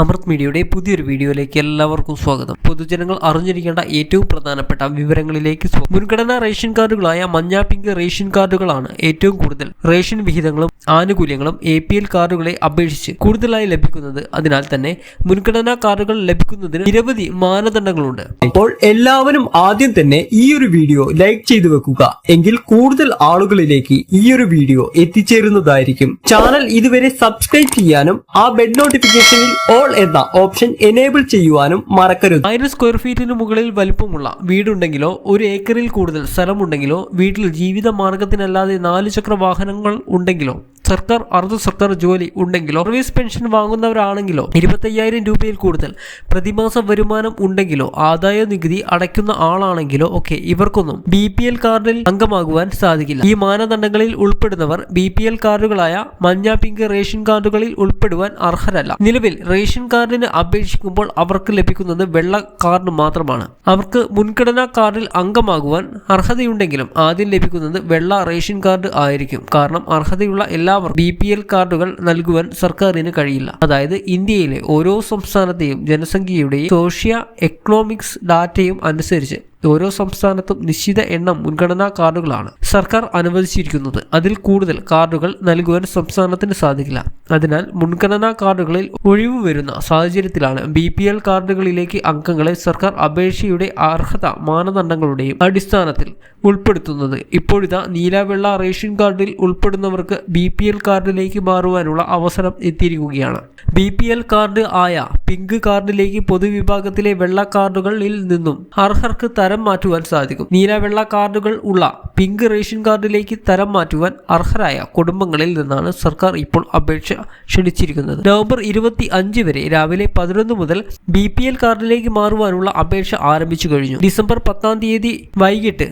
അമൃത് മീഡിയയുടെ പുതിയൊരു വീഡിയോയിലേക്ക് എല്ലാവർക്കും സ്വാഗതം. പൊതുജനങ്ങൾ അറിഞ്ഞിരിക്കേണ്ട ഏറ്റവും പ്രധാനപ്പെട്ട വിവരങ്ങളിലേക്ക് മുൻഗണനാ റേഷൻ കാർഡുകളായ മഞ്ഞ പിങ്ക് റേഷൻ കാർഡുകളാണ് ഏറ്റവും കൂടുതൽ. റേഷൻ വിഹിതങ്ങളും ആനുകൂല്യങ്ങളും എ പി എൽ കാർഡുകളെ അപേക്ഷിച്ച് കൂടുതലായി ലഭിക്കുന്നത്. അതിനാൽ തന്നെ മുൻഗണനാ കാർഡുകൾ ലഭിക്കുന്നതിന് നിരവധി മാനദണ്ഡങ്ങളുണ്ട്. അപ്പോൾ എല്ലാവരും ആദ്യം തന്നെ ഈ ഒരു വീഡിയോ ലൈക്ക് ചെയ്തു വെക്കുക. എങ്കിൽ കൂടുതൽ ആളുകളിലേക്ക് ഈ ഒരു വീഡിയോ എത്തിച്ചേരുന്നതായിരിക്കും. ചാനൽ ഇതുവരെ സബ്സ്ക്രൈബ് ചെയ്യാനും ആ ബെഡ് നോട്ടിഫിക്കേഷനിൽ ഓൾ എന്ന ഓപ്ഷൻ എനേബിൾ ചെയ്യുവാനും മറക്കരുത്. ആയിരം സ്ക്വയർ ഫീറ്റിന് മുകളിൽ വലിപ്പമുള്ള വീടുണ്ടെങ്കിലോ ഒരു ഏക്കറിൽ കൂടുതൽ സ്ഥലമുണ്ടെങ്കിലോ വീട്ടിൽ ജീവിത മാർഗത്തിനല്ലാതെ നാല് ചക്ര വാഹനങ്ങൾ ഉണ്ടെങ്കിലോ സർക്കാർ അർദ്ധ സർക്കാർ ജോലി ഉണ്ടെങ്കിലോ സർവീസ് പെൻഷൻ വാങ്ങുന്നവരാണെങ്കിലോ ഇരുപത്തയ്യായിരം രൂപയിൽ കൂടുതൽ പ്രതിമാസ വരുമാനം ഉണ്ടെങ്കിലോ ആദായ നികുതി അടയ്ക്കുന്ന ആളാണെങ്കിലോ ഒക്കെ ഇവർക്കൊന്നും ബി പി എൽ കാർഡിൽ അംഗമാകുവാൻ സാധിക്കില്ല. ഈ മാനദണ്ഡങ്ങളിൽ ഉൾപ്പെടുന്നവർ ബി പി എൽ കാർഡുകളായ മഞ്ഞ പിങ്ക് റേഷൻ കാർഡുകളിൽ ഉൾപ്പെടുവാൻ അർഹരല്ല. നിലവിൽ റേഷൻ കാർഡിന് അപേക്ഷിക്കുമ്പോൾ അവർക്ക് ലഭിക്കുന്നത് വെള്ള കാർഡ് മാത്രമാണ്. അവർക്ക് മുൻഗണനാ കാർഡിൽ അംഗമാകുവാൻ അർഹതയുണ്ടെങ്കിലും ആദ്യം ലഭിക്കുന്നത് വെള്ള റേഷൻ കാർഡ് ആയിരിക്കും. കാരണം അർഹതയുള്ള എല്ലാവർ ബി പി എൽ കാർഡുകൾ നൽകുവാൻ സർക്കാരിന് കഴിയില്ല. അതായത് ഇന്ത്യയിലെ ഓരോ സംസ്ഥാനത്തെയും ജനസംഖ്യയുടെയും സോഷ്യ എക്കണോമിക്സ് ഡാറ്റയും അനുസരിച്ച് ഓരോ സംസ്ഥാനത്തും നിശ്ചിത എണ്ണം മുൻഗണനാ കാർഡുകളാണ് സർക്കാർ അനുവദിച്ചിരിക്കുന്നത്. അതിൽ കൂടുതൽ കാർഡുകൾ നൽകുവാൻ സംസ്ഥാനത്തിന് സാധിക്കില്ല. അതിനാൽ മുൻഗണനാ കാർഡുകളിൽ ഒഴിവ് വരുന്ന സാഹചര്യത്തിലാണ് ബി പി എൽ കാർഡുകളിലേക്ക് അംഗങ്ങളെ സർക്കാർ അപേക്ഷയുടെ അർഹത മാനദണ്ഡങ്ങളുടെയും അടിസ്ഥാനത്തിൽ ഉൾപ്പെടുത്തുന്നത്. ഇപ്പോഴിതാ നീലവെള്ള റേഷൻ കാർഡിൽ ഉൾപ്പെടുന്നവർക്ക് ബി പി എൽ കാർഡിലേക്ക് മാറുവാനുള്ള അവസരം എത്തിയിരിക്കുകയാണ്. ബി പി എൽ കാർഡ് ആയ പിങ്ക് കാർഡിലേക്ക് പൊതുവിഭാഗത്തിലെ വെള്ള കാർഡുകളിൽ നിന്നും അർഹർക്ക് തരം മാറ്റുവാൻ സാധിക്കും. നീല വെള്ള കാർഡുകൾ ഉള്ള പിങ്ക് റേഷൻ കാർഡിലേക്ക് തരം മാറ്റുവാൻ അർഹരായ കുടുംബങ്ങളിൽ നിന്നാണ് സർക്കാർ ഇപ്പോൾ അപേക്ഷ ക്ഷണിച്ചിരിക്കുന്നത്. നവംബർ ഇരുപത്തി അഞ്ച് വരെ രാവിലെ പതിനൊന്ന് മുതൽ ബി പി എൽ കാർഡിലേക്ക് മാറുവാനുള്ള അപേക്ഷ ആരംഭിച്ചു കഴിഞ്ഞു. ഡിസംബർ പത്താം തീയതി വൈകിട്ട്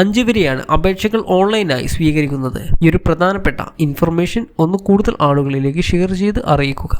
അഞ്ച് വരെയാണ് അപേക്ഷകൾ ഓൺലൈനായി സ്വീകരിക്കുന്നത്. ഈ ഒരു പ്രധാനപ്പെട്ട ഇൻഫർമേഷൻ ഒന്ന് കൂടുതൽ ആളുകളിലേക്ക് ഷെയർ ചെയ്ത് അറിയിക്കുക.